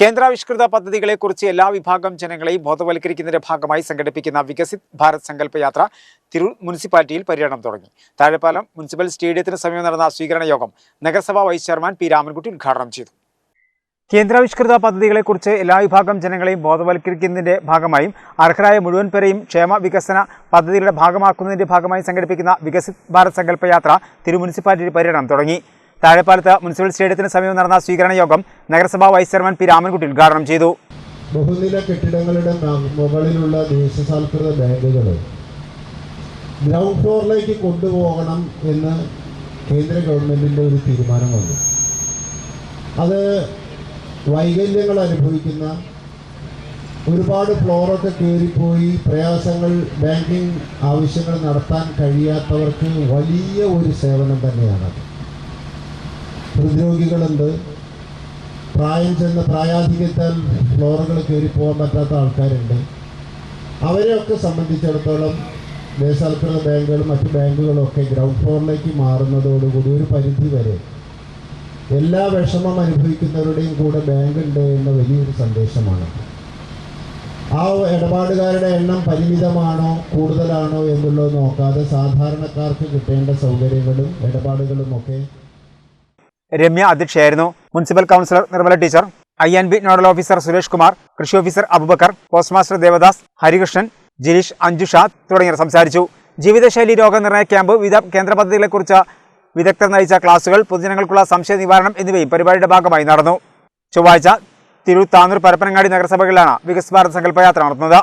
കേന്ദ്രാവിഷ്കൃത പദ്ധതികളെക്കുറിച്ച് എല്ലാ വിഭാഗം ജനങ്ങളെയും ബോധവൽക്കരിക്കുന്നതിന്റെ ഭാഗമായി സംഘടിപ്പിക്കുന്ന വികസിത് ഭാരത് സങ്കല്പ യാത്ര തിരൂർ മുനിസിപ്പാലിറ്റിയിൽ പര്യടനം തുടങ്ങി. താഴെപ്പാലം മുനിസിപ്പൽ സ്റ്റേഡിയത്തിന് സമീപം നടന്ന സ്വീകരണ യോഗം നഗരസഭാ വൈസ് ചെയർമാൻ പി രാമൻകുട്ടി ഉദ്ഘാടനം ചെയ്തു. കേന്ദ്രാവിഷ്കൃത പദ്ധതികളെക്കുറിച്ച് എല്ലാ വിഭാഗം ജനങ്ങളെയും ബോധവൽക്കരിക്കുന്നതിന്റെ ഭാഗമായും അർഹരായ മുഴുവൻ പേരെയും ക്ഷേമ വികസന പദ്ധതികളുടെ ഭാഗമാക്കുന്നതിന്റെ ഭാഗമായി സംഘടിപ്പിക്കുന്ന വികസിത് ഭാരത് സങ്കല്പ യാത്ര തിരു മുനിസിപ്പാലിറ്റി പര്യടനം തുടങ്ങി. താഴെപ്പാലത്ത് മുനിസിപ്പൽ സ്റ്റേഡിയത്തിന് സമീപം നടന്ന സ്വീകരണ യോഗം നഗരസഭാ വൈസ് ചെയർമാൻ പി രാമൻകുട്ടി ഉദ്ഘാടനം ചെയ്തു. ബഹുനില കെട്ടിടങ്ങളുടെ മുകളിലുള്ള ദേശസാൽകൃത ബാങ്കുകൾ ഗ്രൗണ്ട് ഫ്ലോറിലേക്ക് കൊണ്ടുപോകണം എന്ന് കേന്ദ്ര ഗവൺമെന്റിന്റെ ഒരു തീരുമാനം വന്നു അത് വൈകല്യങ്ങൾ അനുഭവിക്കുന്ന ഒരുപാട് ഫ്ലോറൊക്കെ കയറിപ്പോയി പ്രയാസങ്ങൾ ബാങ്കിങ് ആവശ്യങ്ങൾ നടത്താൻ കഴിയാത്തവർക്ക് വലിയ ഒരു സേവനം തന്നെയാണത്. ഹൃദ്രോഗികളുണ്ട് പ്രായം ചെന്ന പ്രായാധിക്യത്താൽ ഫ്ലോറുകൾ കയറി പോകാൻ പറ്റാത്ത ആൾക്കാരുണ്ട്. അവരെയൊക്കെ സംബന്ധിച്ചിടത്തോളം ദേശാൽകൃത ബാങ്കുകളും മറ്റ് ബാങ്കുകളും ഒക്കെ ഗ്രൗണ്ട് ഫ്ലോറിലേക്ക് മാറുന്നതോടുകൂടി ഒരു പരിധി വരെ എല്ലാ വിഷമം അനുഭവിക്കുന്നവരുടെയും കൂടെ ബാങ്ക് ഉണ്ട് എന്ന വലിയൊരു സന്ദേശമാണ്. ആ ഇടപാടുകാരുടെ എണ്ണം പരിമിതമാണോ കൂടുതലാണോ എന്നുള്ളത് നോക്കാതെ സാധാരണക്കാർക്ക് കിട്ടേണ്ട സൗകര്യങ്ങളും ഇടപാടുകളും ഒക്കെ Ramya അധ്യക്ഷയായിരുന്നു. Municipal councillor Nirmala teacher I N B nodal officer Suresh Kumar കൃഷി officer Abubakar post master Devadas Harikrishnan Jirish Anjushad തുടങ്ങിയവർ സംസാരിച്ചു. ജീവിതശൈലി രോഗനിർണയ ക്യാമ്പ് വിവിധ കേന്ദ്ര പദ്ധതികളെക്കുറിച്ച് വിദഗ്ധർ നയിച്ച ക്ലാസുകൾ പൊതുജനങ്ങൾക്കുള്ള സംശയ നിവാരണം എന്നിവയും പരിപാടിയുടെ ഭാഗമായി നടന്നു. ചൊവ്വാഴ്ച തിരൂർ താന്നൂർ പരപ്പനങ്ങാടി നഗരസഭകളിലാണ് വികസ് ഭാരത് സങ്കല്പയാത്ര നടത്തുന്നത്